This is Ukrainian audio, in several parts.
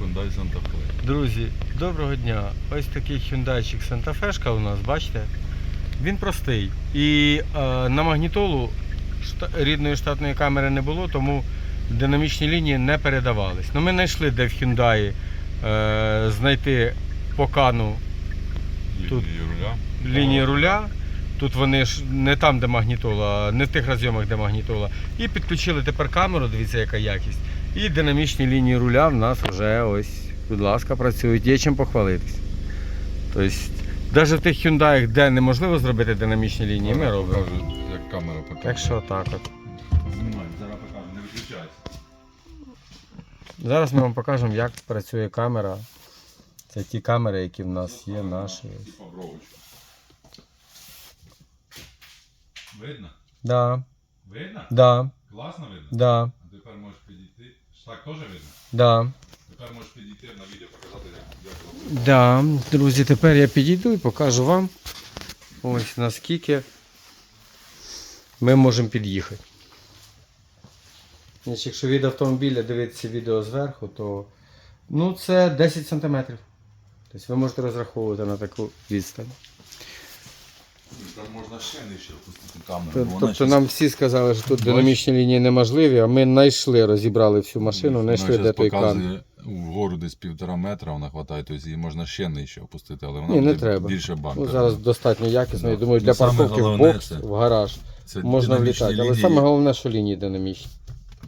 Hyundai Santa Fe. Друзі, доброго дня. Ось такий Hyundai Santa Fe у нас, бачите? Він простий. І е, на магнітолу шта- рідної штатної камери не було, тому динамічні лінії не передавались. Ну, ми знайшли, де в Hyundai е, знайти по кану Тут. Лінії руля. лінії руля. Тут вони ж не там, де магнітола, не в тих розйомах, де магнітола. І підключили тепер камеру, дивіться, яка якість. І динамічні лінії руля в нас вже ось, будь ласка, працюють. Є чим похвалитись. Тобто, навіть в тих Hyundai, де неможливо зробити динамічні лінії, ми робимо. Як камера показує. Так що так от. Знімаємо, зараз покажу, не виключайся. Зараз ми вам покажемо, як працює камера. Це ті камери, які в нас є, наші. Видно? Да, Видно? да, Класно видно? да, А тепер можеш підійти. Так теж видно? да. Тепер можеш підійти на відео показати, як, як робити. Да, друзі, тепер я підійду і покажу вам ось наскільки ми можемо під'їхати. Якщо від автомобіля дивитися відео зверху, то ну, це 10 см. Тобто ви можете розраховувати на таку відстань. Там можна ще нижче опустити камеру. Тобто, щас- нам всі сказали, що тут динамічні лінії неможливі, а ми знайшли, розібрали всю машину, знайшли де той показує вгору десь півтора метра вона хватає, тобто її можна ще нижче опустити, але вона Ні, не буде треба. більше банка. Ну, зараз достатньо якісно. Я думаю, Ну, для саме парковки в бокс, це- в гараж Це можна влітати. Але лінії саме головне, що лінії динамічні.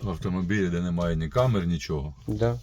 в автомобілі, де немає ні камер, нічого. Да.